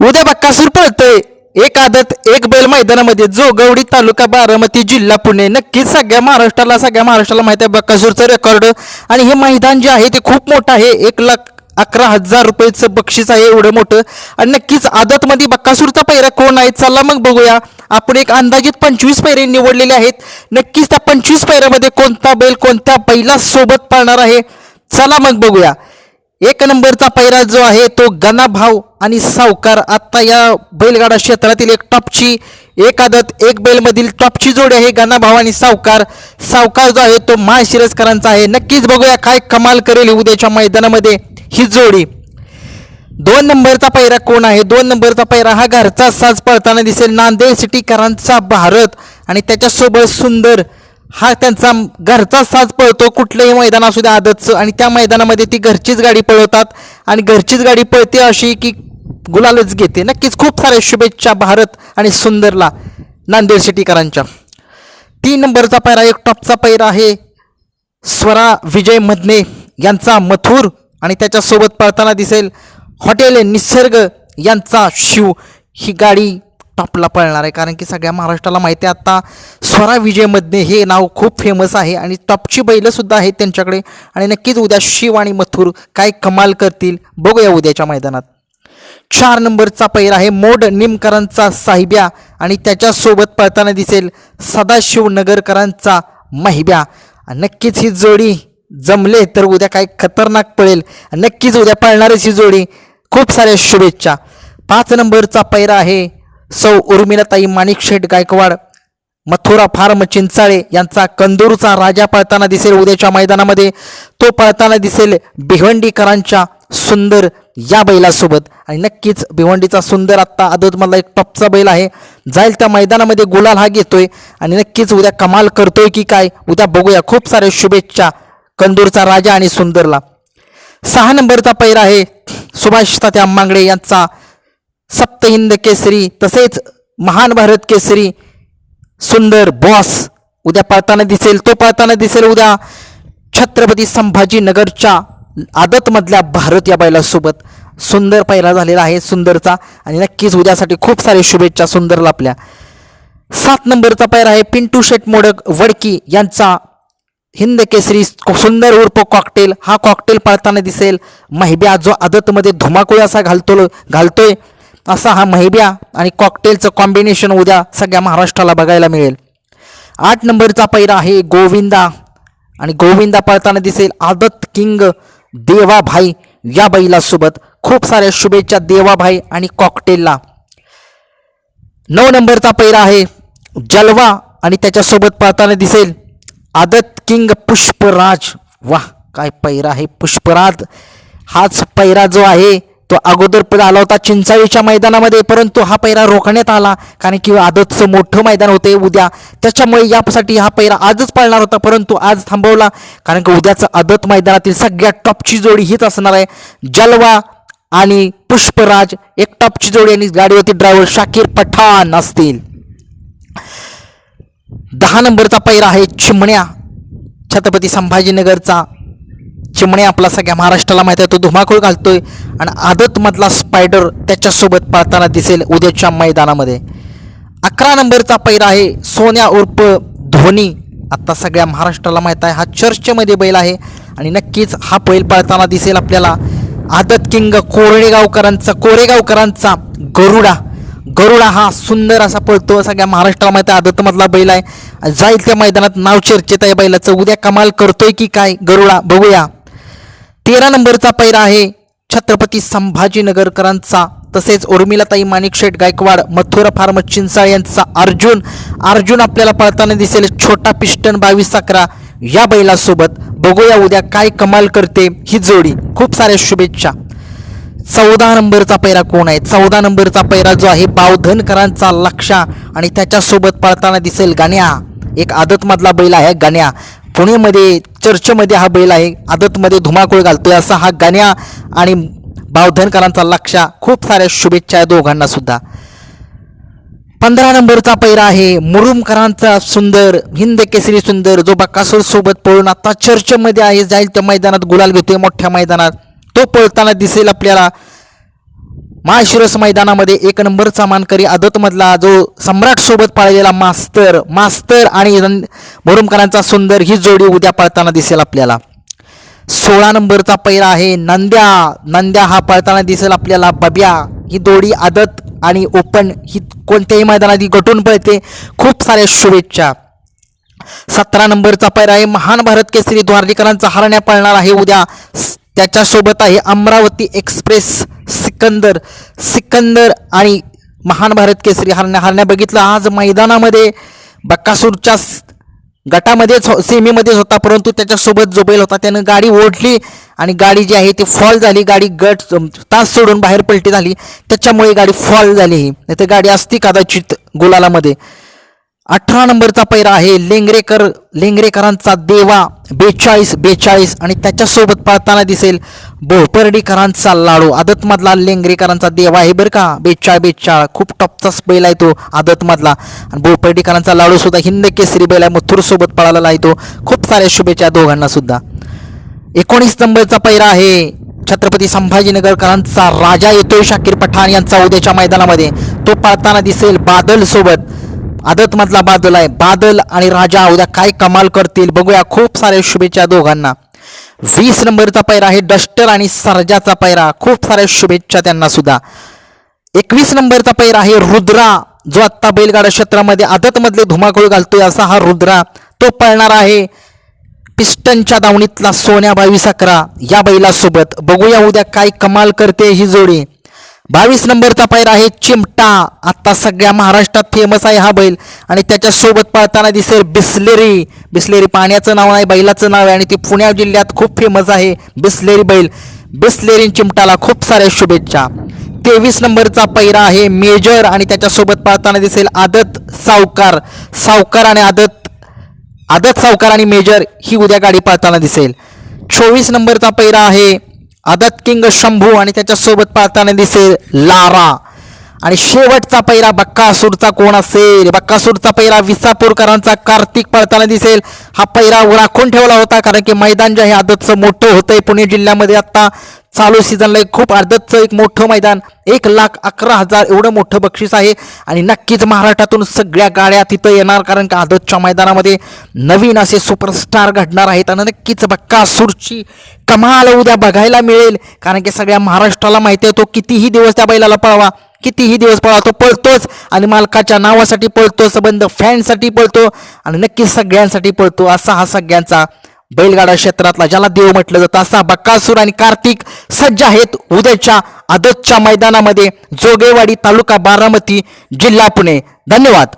उद्या बक्कासूर पळतोय एक आदत एक बैल मैदानामध्ये. जो गवडी तालुका बारामती जिल्हा पुणे. नक्कीच सगळ्या महाराष्ट्राला सगळ्या महाराष्ट्राला माहिती आहे बक्कासूरचं रेकॉर्ड आणि हे मैदान जे आहे ते खूप मोठं आहे. एक लाख अकरा हजार रुपयेचं बक्षीस आहे एवढं मोठं. आणि नक्कीच आदतमध्ये बक्कासूरचा पैरा कोण आहे? चला मग बघूया. आपण एक अंदाजित पंचवीस पैरे निवडलेले आहेत. नक्कीच त्या पंचवीस पैऱ्यामध्ये कोणता बैल कोणत्या बैलासोबत पाळणार आहे? चला मग बघूया. एक नंबरचा पैरा जो आहे तो गणाभाव आणि सावकार. आत्ता या बैलगाडा क्षेत्रातील एक टॉपची एक आदत एक बैलमधील टॉपची जोडी आहे गणाभाव आणि सावकार. सावकार जो आहे तो माळशिरसकरांचा आहे. नक्कीच बघूया काय कमाल करेल उद्याच्या मैदानामध्ये ही जोडी. दोन नंबरचा पैरा कोण आहे? दोन नंबरचा पैरा हा घरचा साज पळताना दिसेल. नांदेड सिटीकरांचा भारत. आणि त्याच्यासोबत सुंदर हा त्यांचा घरचा साज पळतो कुठलंही मैदान असू द्या आदतचं. आणि त्या मैदानामध्ये ती घरचीच गाडी पळवतात. आणि घरचीच गाडी पळते अशी की गुलालच घेते. नक्कीच खूप साऱ्या शुभेच्छा भारत आणि सुंदरला नांदेड सिटीकरांच्या. तीन नंबरचा पैरा एक टॉपचा पैरा आहे स्वरा विजय मधने यांचा मथुर. आणि त्याच्यासोबत पळताना दिसेल हॉटेल निसर्ग यांचा शिव. ही गाडी टॉपला पळणार आहे. कारण की सगळ्या महाराष्ट्राला माहिती आहे आता स्वरा विजयमधने हे नाव खूप फेमस आहे आणि टॉपची बैलंसुद्धा आहेत त्यांच्याकडे. आणि नक्कीच उद्या शिव आणि मथुर काय कमाल करतील बघूया उद्याच्या मैदानात. चार नंबरचा पैर आहे मोड निमकरांचा साहिब्या आणि त्याच्यासोबत पळताना दिसेल सदाशिव नगरकरांचा महिब्या. नक्कीच ही जोडी जमले तर उद्या काय खतरनाक पळेल नक्कीच उद्या पळणारच ही जोडी. खूप साऱ्या शुभेच्छा. पाच नंबरचा पैरा आहे सौ उर्मिलाताई माणिकशेठ गायकवाड मथुरा फार्म चिंचाळे यांचा कंदूरचा राजा पळताना दिसेल उद्याच्या मैदानामध्ये. तो पळताना दिसेल भिवंडीकरांच्या सुंदर या बैलासोबत. आणि नक्कीच भिवंडीचा सुंदर आत्ता आदतमधला एक टॉपचा बैल आहे. जाईल त्या मैदानामध्ये गुलाल हा घेतोय. आणि नक्कीच उद्या कमाल करतोय की काय उद्या बघूया. खूप साऱ्या शुभेच्छा कंदूरचा राजा आणि सुंदरला. सहा नंबरचा पैरा आहे सुभाष तात्या मांगडे यांचा. सप्तहिंद केसरी तसेच महान भारत केसरी सुंदर बॉस उद्या पाळताना दिसेल तो पळताना दिसेल उद्या छत्रपती संभाजीनगरच्या आदतमधल्या भारत या बैलासोबत. सुंदर पहिला झालेला आहे सुंदरचा आणि नक्कीच उद्यासाठी खूप सारे शुभेच्छा सुंदरला आपल्या. सात नंबरचा पायरा आहे पिंटू शेट मोडक वडकी यांचा हिंद केसरी सुंदर उर्फ कॉकटेल हा कॉकटेल पाळताना दिसेल. महिब्या जो आदतमध्ये धुमाकूळ असा घालतो घालतोय असा हा महिब्या आणि कॉकटेलचं कॉम्बिनेशन उद्या सगळ्या महाराष्ट्राला बघायला मिळेल. आठ नंबरचा पैरा आहे गोविंदा. आणि गोविंदा पळताना दिसेल आदत किंग देवाभाई या बैलासोबत. खूप साऱ्या शुभेच्छा देवाभाई आणि कॉकटेलला नऊ नंबरचा पैरा आहे जलवा आणि त्याच्यासोबत पळताना दिसेल आदत किंग पुष्पराज. वाह काय पैरा आहे पुष्पराज. हाच पैरा जो आहे तो अगोदर पण आला होता चिंचाळीच्या मैदानामध्ये परंतु हा पैरा रोखण्यात आला कारण की आदतचं मोठं मैदान होते उद्या. त्याच्यामुळे यासाठी हा पैरा आजच पळणार होता परंतु आज थांबवला कारण की उद्याचं आदत मैदानातील सगळ्यात टॉपची जोडी हीच असणार आहे. जलवा आणि पुष्पराज एक टॉपची जोडी आणि गाडीवरती ड्रायव्हर शाकीर पठाण असतील. दहा नंबरचा पैरा आहे चिमण्या छत्रपती संभाजीनगरचा. चिमणे आपला सगळ्या महाराष्ट्राला माहिती आहे तो धुमाकूळ घालतोय. आणि आदतमधला स्पायडर त्याच्यासोबत पळताना दिसेल उद्याच्या मैदानामध्ये. अकरा नंबरचा पैरा आहे सोन्या उर्फ धोनी. आता सगळ्या महाराष्ट्राला माहीत आहे हा चर्चमध्ये बैल आहे. आणि नक्कीच हा बैल पळताना दिसेल आपल्याला आदत किंग कोरेगावकरांचा कोरेगावकरांचा गरुडा. गरुडा हा सुंदर असा पळतो सगळ्या महाराष्ट्राला माहिती आहे आदतमधला बैल आहे. जाईल त्या मैदानात नाव चर्चेत आहे बैलाचं. उद्या कमाल करतोय की काय गरुडा? बघूया. तेरा नंबरचा पैरा आहे. छत्रपती संभाजीनगरकरांचा तसेच उर्मिलाताई माणिकशेठ गायकवाड मथुरा फार्म चिंचाळ यांचा अर्जुन. अर्जुन आपल्याला पळताना दिसेल छोटा पिस्टन बावीस अकरा. या बैलासोबत बघूया उद्या काय कमाल करते ही जोडी. खूप साऱ्या शुभेच्छा. चौदा नंबरचा पैरा कोण आहे? चौदा नंबरचा पैरा जो आहे बावधनकरांचा लक्षा. आणि त्याच्यासोबत पळताना दिसेल गाण्या. एक आदतमधला बैल आहे गाण्या. पुणेमध्ये चर्चमध्ये हा बैल आहे. आदतमध्ये धुमाकूळ घालतोय असा हा गाण्या आणि बावधनकरांचा लक्षा खूप साऱ्या शुभेच्छा आहे दोघांना सुद्धा. पंधरा नंबरचा पैरा आहे. मुरुमकरांचा सुंदर हिंद केसरी सुंदर जो बकासूर सोबत पळून आता चर्चमध्ये आहे. जाईल त्या मैदानात गुलाल घेतोय मोठ्या मैदानात. तो पळताना दिसेल आपल्याला. माशिरस मैदानामध्ये एक नंबरचा मानकरी आदतमधला जो सम्राट सोबत पाळलेला मास्तर मास्तर आणि रण- मुरुमकरांचा सुंदर ही जोडी उद्या पाळताना दिसेल आपल्याला. सोळा नंबरचा पैरा आहे नंद्या. नंद्या हा पळताना दिसेल आपल्याला. बब्या ही दोडी आदत आणि ओपन ही कोणत्याही मैदानात ही गटून पळते. खूप साऱ्या शुभेच्छा. सतरा नंबरचा पैरा आहे महान भारत केसरी. द्वारडीकरांचा हरण्या पळणार आहे उद्या. त्याच्यासोबत आहे अमरावती एक्सप्रेस. सिकंदर सिकंदर आणि महान भारत केसरी हरण्या हरण्या बघितलं. आज मैदानामध्ये बक्कासूरच्या गटामध्येच हो- सेमीमध्येच होता परंतु त्याच्यासोबत जो बैल होता त्यानं गाडी ओढली आणि गाडी जी आहे ती फॉल झाली. गाडी गट तास सोडून बाहेर पलटी झाली. त्याच्यामुळे गाडी फॉल झाली ही. नाही तर गाडी असती कदाचित गुलालामध्ये. अठरा नंबरचा पैरा आहे. लेंगरेकर लेंगरेकरांचा देवा बेचाळीस बेचाळीस आणि त्याच्यासोबत पळताना दिसेल बोपर्डीकरांचा लाडू. आदतमधला लेंगरेकरांचा देवा आहे बरं का. बेचाळ बेचाळ. खूप टॉपचाच बैल आहे तो आदतमधला. आणि बोपर्डीकरांचा लाडू सुद्धा हिंद केसरी बैल आहे. मथुरसोबत पळाला पळालेला आहे तो. खूप साऱ्या शुभेच्छा दोघांना सुद्धा. एकोणीस नंबरचा पैरा आहे. छत्रपती संभाजीनगरकरांचा राजा येतोय शाकीर पठाण यांचा उद्याच्या मैदानामध्ये. तो पळताना दिसेल बादल सोबत आदतमधला बादल आहे. बादल आणि राजा उद्या काय कमाल करतील बघूया. खूप साऱ्या शुभेच्छा दोघांना. वीस नंबरचा पैरा आहे डस्टर आणि सर्जाचा पैरा खूप साऱ्या शुभेच्छा त्यांना सुद्धा. एकवीस नंबरचा पैरा आहे रुद्रा जो आत्ता बैलगाडा क्षेत्रामध्ये आदतमधले धुमाकूळ घालतोय असा हा रुद्रा. तो पळणार आहे पिस्टनच्या दावणीतला सोन्या बावीस अकरा या बैलासोबत. बघूया उद्या काय कमाल करते ही जोडी. बावीस नंबरचा पैर आहे चिमटा. आत्ता सगळ्या महाराष्ट्रात फेमस आहे हा बैल. आणि त्याच्यासोबत पळताना दिसेल बिस्लेरी. बिस्लेरी पाण्याचं नाव आहे बैलाचं नाव आहे. आणि ती पुण्या जिल्ह्यात खूप फेमस आहे बिस्लेरी बैल. बिस्लेरी चिमटाला खूप साऱ्या शुभेच्छा. तेवीस नंबरचा पैरा आहे मेजर. आणि त्याच्यासोबत पळताना दिसेल आदत सावकार. सावकार आणि आदत आदत सावकार आणि मेजर ही उद्या गाडी पाळताना दिसेल. चोवीस नंबरचा पैरा आहे आदत किंग शंभू आणि त्याच्यासोबत पाळताना दिसेल लारा. आणि शेवटचा पैरा बक्कासूरचा कोण असेल? बक्कासूरचा पैरा विसापूरकरांचा कार्तिक पळताना दिसेल. हा पैरा राखून ठेवला होता कारण की मैदान जे आहे आदतचं मोठं होतंय. पुणे जिल्ह्यामध्ये आत्ता चालू सीझनला एक खूप आदतचं एक मोठं मैदान. एक लाख अकरा हजार एवढं मोठं बक्षीस आहे. आणि नक्कीच महाराष्ट्रातून सगळ्या गाड्या तिथं येणार कारण का आदतच्या मैदानामध्ये नवीन असे सुपरस्टार घडणार आहेत. आणि नक्कीच बक्कासूरची कमाल उद्या बघायला मिळेल. कारण की सगळ्या महाराष्ट्राला माहिती आहे तो कितीही दिवस त्या बैलाला पळवा कितीही दिवस पळा तो पळतोच आणि मालकाच्या नावासाठी पळतो संबंध फॅनसाठी पळतो आणि नक्की सगळ्यांसाठी पळतो असा हा सगळ्यांचा बैलगाडा क्षेत्रातला ज्याला देव म्हटलं जातं असा बक्कासूर आणि कार्तिक सज्ज आहेत उद्याच्या आदतच्या मैदानामध्ये जोगेवाडी तालुका बारामती जिल्हा पुणे. धन्यवाद.